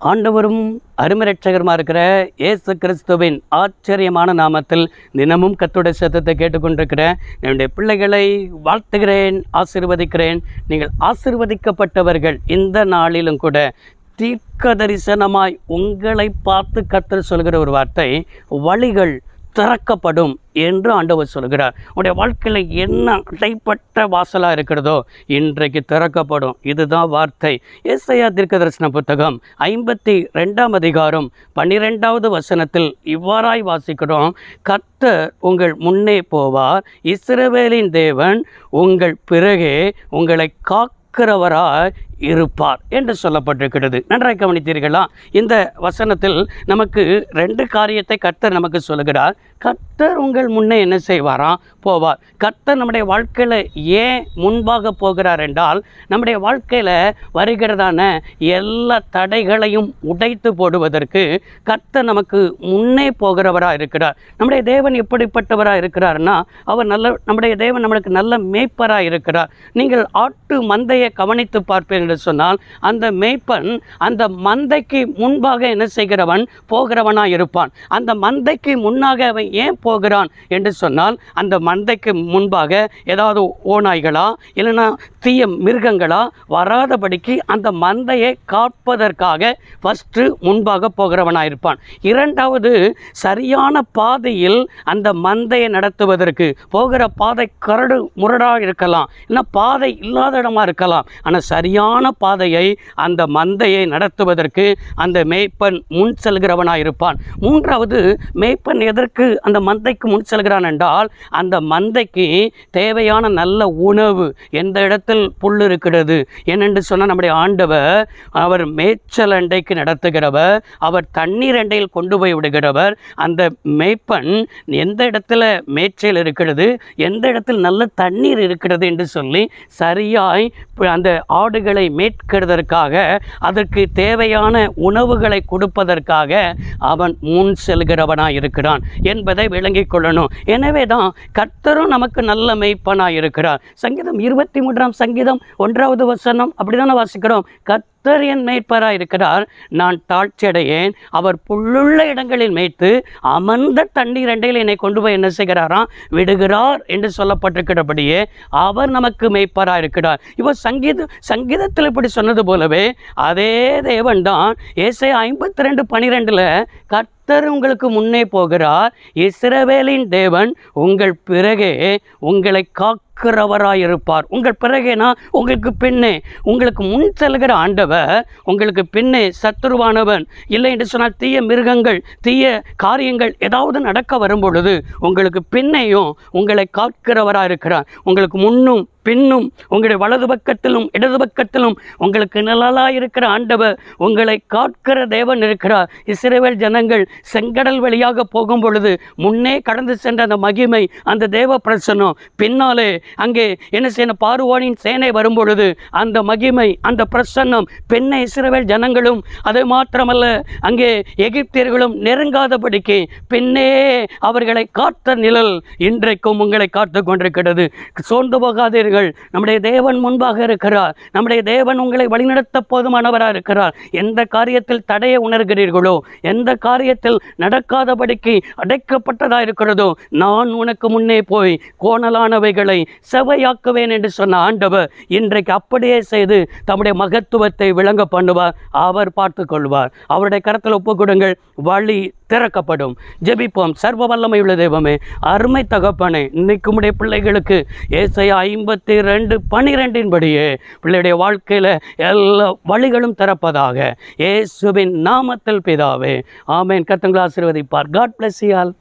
ஆண்டவரும் அருமரட்சகருமா இருக்கிற இயேசு கிறிஸ்துவின் ஆச்சரியமான நாமத்தில் தினமும் கத்துடைய சத்தத்தை கேட்டுக்கொண்டிருக்கிற என்னுடைய பிள்ளைகளை வாழ்த்துகிறேன் ஆசிர்வதிக்கிறேன். நீங்கள் ஆசிர்வதிக்கப்பட்டவர்கள் இந்த நாளிலும் கூட தீர்க்க தரிசனமாய் உங்களை பார்த்து கத்தர் சொல்கிற ஒரு வார்த்தை வழிகள் திறக்கப்படும் என்று ஆண்டவர் சொல்கிறார். உடைய வாழ்க்கையில் என்ன அடைப்பட்ட வாசலாக இருக்கிறதோ இன்றைக்கு திறக்கப்படும். இதுதான் வார்த்தை. ஏசையா தீர்க்க தரிசன புத்தகம் ஐம்பத்தி ரெண்டாம் அதிகாரம் பன்னிரெண்டாவது வசனத்தில் இவ்வாறாய் வாசிக்கிறோம். கர்த்தர் உங்கள் முன்னே போவார். இஸ்ரவேலின் தேவன் உங்கள் பிறகே உங்களை காக்கிறவராய் இருப்பார் என்று சொல்லப்பட்டிருக்கிறது. நன்றாக கவனித்தீர்களா? இந்த வசனத்தில் நமக்கு ரெண்டு காரியத்தை கர்த்தர் நமக்கு சொல்லுகிறார். கர்த்தர் உங்கள் முன்னே என்ன செய்வாராம் போவார். கர்த்தர் நம்முடைய வாழ்க்கையில் ஏன் முன்பாக போகிறார் என்றால் நம்முடைய வாழ்க்கையில் வருகிறதான எல்லா தடைகளையும் உடைத்து போடுவதற்கு கர்த்தர் நமக்கு முன்னே போகிறவராக இருக்கிறார். நம்முடைய தேவன் எப்படிப்பட்டவராக இருக்கிறார்னா அவர் நல்ல நம்முடைய தேவன் நம்மளுக்கு நல்ல மேய்ப்பராக இருக்கிறார். நீங்கள் ஆட்டு மந்தையை கவனித்து பார்ப்பீர்கள். என்று சொன்னால் அந்த மேய்ப்பன் அந்த மந்தைக்கு முன்பாக என்ன செய்கிறவன்? போகிறவனாக இருப்பான். அந்த மந்தைக்கு முன்னாக அவன் ஏன் போகிறான் என்று சொன்னால் அந்த மந்தைக்கு முன்பாக ஏதாவது ஓநாய்களா இல்லைன்னா தீய மிருகங்களா வராதபடிக்கு அந்த மந்தையை காப்பதற்காக ஃபஸ்ட்டு முன்பாக போகிறவனாக இருப்பான். இரண்டாவது சரியான பாதையில் அந்த மந்தையை நடத்துவதற்கு போகிற பாதை கரடு முரடாக இருக்கலாம் இல்லை பாதை இல்லாத இடமா இருக்கலாம். ஆனால் சரியான பாதையை அந்த மந்தையை நடத்துவதற்கு அந்த மேய்ப்பன் முன் செல்கிறவனாக இருப்பான் மூன்றாவது மேய்ப்பன் எதற்கு அந்த மந்தைக்கு முன் செல்கிறான் என்றால் அந்த மந்தைக்கு தேவையான நல்ல உணவு எந்த இடத்தில் புல் இருக்கிறது? ஏனென்று சொன்னால் நம்முடைய ஆண்டவர் அவர் மேய்ச்சல் அண்டைக்கு நடத்துகிறவர் அவர் தண்ணீர் அண்டையில் கொண்டு போய் விடுகிறவர் அந்த மேய்ப்பன் எந்த இடத்துல மேய்ச்சல் இருக்கிறது எந்த இடத்தில் நல்ல தண்ணீர் இருக்கிறது என்று சொல்லி சரியாய் அந்த ஆடுகளை மீட்கிறதற்காக அதற்கு தேவையான உணவுகளை கொடுப்பதற்காக அவன் முன் செல்கிறவனாக இருக்கிறான் என்பதை விளங்கிக் கொள்ளணும். எனவே தான் கர்த்தரும் நமக்கு நல்ல மெய்ப்பனாக இருக்கிறார். சங்கீதம் இருபத்தி மூன்றாம் சங்கீதம் ஒன்றாவது வசனம் அப்படிதானே வாசிக்கிறோம்? கத் கர்த்தர் என் மேய்ப்பராக இருக்கிறார். நான் தாழ்ச்சியடையேன். அவர் புல்லுள்ள இடங்களில் மேய்த்து அமர்ந்த தண்ணீர் அண்டையில் என்னை கொண்டு போய் என்ன செய்கிறாராம்? விடுகிறார் என்று சொல்லப்பட்டிருக்கிறபடியே அவர் நமக்கு மேய்ப்பராக இருக்கிறார். இவர் சங்கீத சங்கீதத்தில் இப்படி சொன்னது போலவே அதே தேவன் தான் ஏசை ஐம்பத்தி ரெண்டு பனிரெண்டில் கர்த்தர் உங்களுக்கு முன்னே போகிறார். இஸ்ரவேலின் தேவன் உங்கள் பிறகே உங்களை இருக்கிறவராயிருப்பார். உங்கள் பிறகேனா உங்களுக்கு பின்னே உங்களுக்கு முன் செல்கிற ஆண்டவர் உங்களுக்கு பின்னே சத்துருவானவன். இல்லை என்று சொன்னால் தீய மிருகங்கள் தீய காரியங்கள் ஏதாவது நடக்க வரும் பொழுது உங்களுக்கு பின்னையும் உங்களை காக்கிறவராக இருக்கிறார் உங்களுக்கு முன்னும் பின்னும் உங்களுடைய வலது பக்கத்திலும் இடது பக்கத்திலும் உங்களுக்கு நிழலாக இருக்கிற ஆண்டவர் உங்களை காக்கிற தேவன் இருக்கிறார். இஸ்ரேவேல் ஜனங்கள் செங்கடல் வழியாக போகும் பொழுது முன்னே கடந்து சென்ற அந்த மகிமை அந்த தேவ பிரசனம் பின்னாலே அங்கே என்ன செய்யணும்? பார்வோனின் சேனை வரும் பொழுது அந்த மகிமை அந்த பிரசன்னம் பெண்ணை இஸ்ரேவேல் ஜனங்களும் அது மாத்திரமல்ல அங்கே எகிப்தியர்களும் நெருங்காதபடிக்கு பின்னே அவர்களை காத்த நிழல் இன்றைக்கும் உங்களை காத்து கொண்டிருக்கிறது. சோர்ந்து போகாதீர்கள். நம்முடைய தேவன் முன்பாக இருக்கிறார். நம்முடைய தேவன் உங்களை வழிநடத்த போதுமானவராக இருக்கிறார். எந்த காரியத்தில் தடையை உணர்கிறீர்களோ எந்த காரியத்தில் நடக்காதபடிக்கு அடைக்கப்பட்டதாக இருக்கிறதோ நான் உனக்கு முன்னே போய் கோணலானவைகளை செவையாக்குவேன் என்று சொன்ன ஆண்டவர் இன்றைக்கு அப்படியே செய்து தம்முடைய மகத்துவத்தை விளங்க பண்ணுவார் அவர் பார்த்து கொள்வார். அவருடைய கரத்தில் ஒப்பு கொடுங்கள் வழி திறக்கப்படும். ஜெபிப்போம். சர்வ வல்லமை உள்ள தெய்வமே அருமை தகப்பனே இன்னைக்கு உடைய பிள்ளைகளுக்கு ஏசையா ஐம்பத்தி ரெண்டு பனிரெண்டின் படியே பிள்ளையுடைய வாழ்க்கையில் எல்லா வழிகளும் திறப்பதாக. இயேசுவின் நாமத்தில் பிதாவே ஆமேன். கத்தங்களை ஆசீர்வதிப்பார். காட் பிளஸ் யால்